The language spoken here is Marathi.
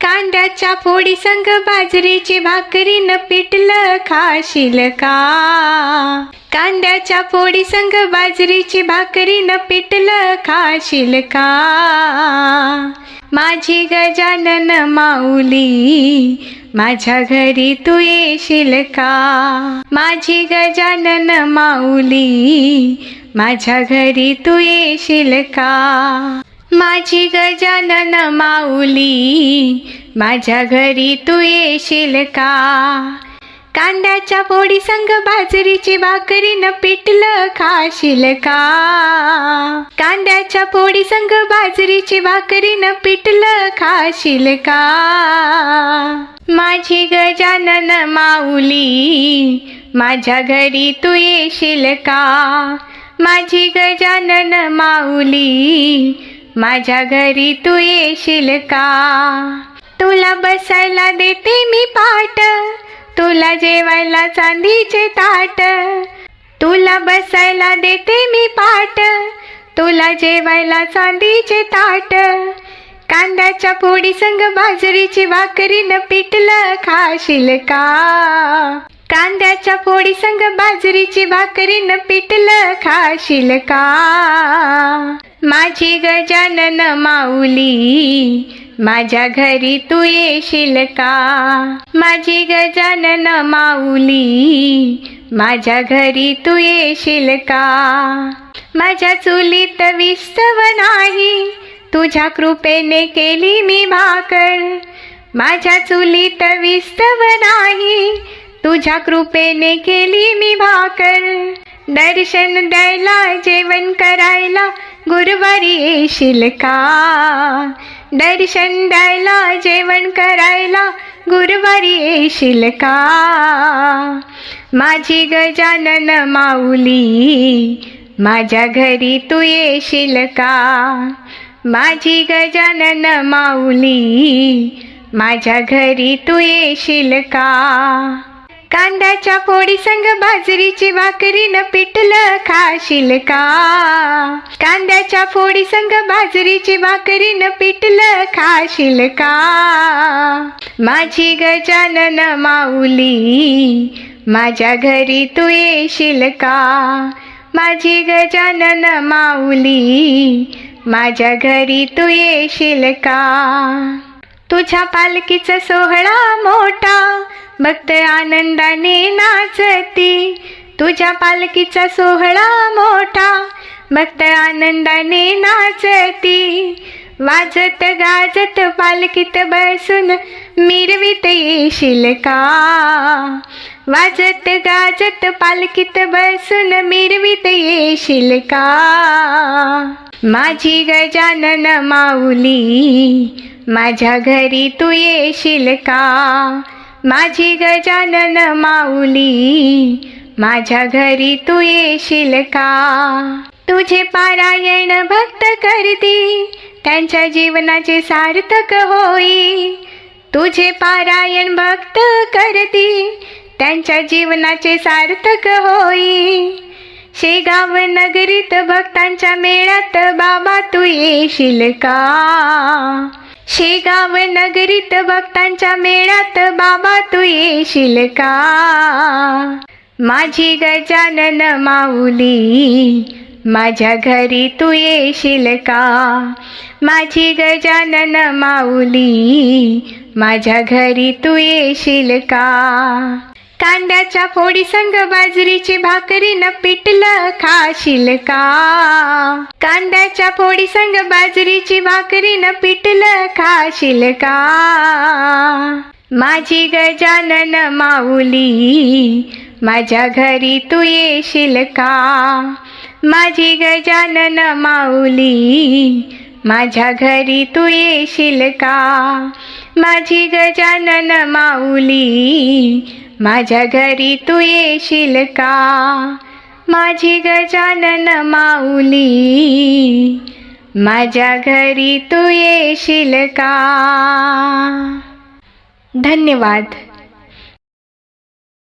कांद्याच्या फोडी संग बाजरीची भाकरी न पिटलं खाशील का? कांद्याच्या फोडी संग बाजरीची भाकरी न पिटलं खाशील का? माझी गजानन माऊली माझ्या घरी तू येशील का? माझी गजानन माऊली माझ्या घरी तू येशील का? माझी गजानन माऊली माझ्या घरी तू येशील का? कांद्याच्या पोळी संग बाजरीची भाकरी न पिटलं खाशील का? कांद्याच्या पोळी संग बाजरीची भाकरी न पिटलं खाशील का? माझी गजानन माऊली माझ्या घरी तू येशील का? माझी गजानन माऊली माझ्या घरी तू येशील का? तुला बसायला देते मी पाट तुला जेवायला चांदीचे ताट. तुला बसायला देते मी पाट तुला जेवायला चांदीचे ताट. कांद्याच्या पोळी संग बाजरीची भाकरी न पिटलं खाशील का? कांद्याच्या पोळी संग बाजरीची भाकरी न पिटलं खाशील का? माझी गजानन माऊली माझ्या घरी तू येशील का? माझी गजानन माऊली माझ्या घरी तू येशील का? माझ्या चुलीत विस्तव नाही तुझ्या कृपेने केली मी भाकर. माझ्या चुलीत विस्तव नाही तुझ्या कृपेने केली मी भाकर. दर्शन द्यायला जेवण करायला गुरुवारी येशील का? दर्शन द्यायला जेवण करायला गुरुवारी येशील का? माझी गजानन माऊली माझ्या घरी तू येशील का? माझी गजानन माऊली माझ्या घरी तू येशील का? कांद्याच्या पोळी संग बाजरीची भाकरी न पिटलं खाशील का? कांद्याच्या फोडी संग बाजरीची भाकरी न पिटलं खाशील का? माझी गजानन माऊली माझ्या घरी तू येशील का? माझी गजानन माऊली माझ्या घरी तू येशील का? तुझ्या पालखीचा सोहळा मोठा भक्त आनंदाने नाचती. तुझ्या पालखीचा सोहळा मोठा. भक्त आनंदाने नाचती. वाजत गाजत पालखीत बसून मिरवीत येशील का? वाजत गाजत पालखीत बसून मिरवीत येशील का? माझी गजानन माऊली माझ्या घरी तू येशील का? माझी गजानन माऊली माझ्या घरी तू येशील का? तुझे पारायण भक्त करती त्यांच्या जीवनाचे सार्थक होई. तुझे पारायण भक्त करती त्यांच्या जीवनाचे सार्थक होई. शेगाव नगरीत भक्तांच्या मेळ्यात बाबा तू येशील का? शेगाव नगरीत भक्तांच्या मेळ्यात बाबा तू येशील का? माझी गजानन माऊली माझ्या घरी तू येशील का? माझी गजानन माऊली माझ्या घरी तू येशील का? कांद्याच्या फोडी संग बाजरीची भाकरी न पिटलं खाशील का? कांद्याच्या फोडी संग बाजरीची भाकरी न पिटलं खाशील का माझी गजानन माऊली माझ्या घरी तू येशील का माझी गजानन माऊली माझ्या घरी तू येशील का माझी गजानन माऊली माझ्या घरी तू येशील का माझी गजानन माऊली माझ्या घरी तू येशील का? धन्यवाद.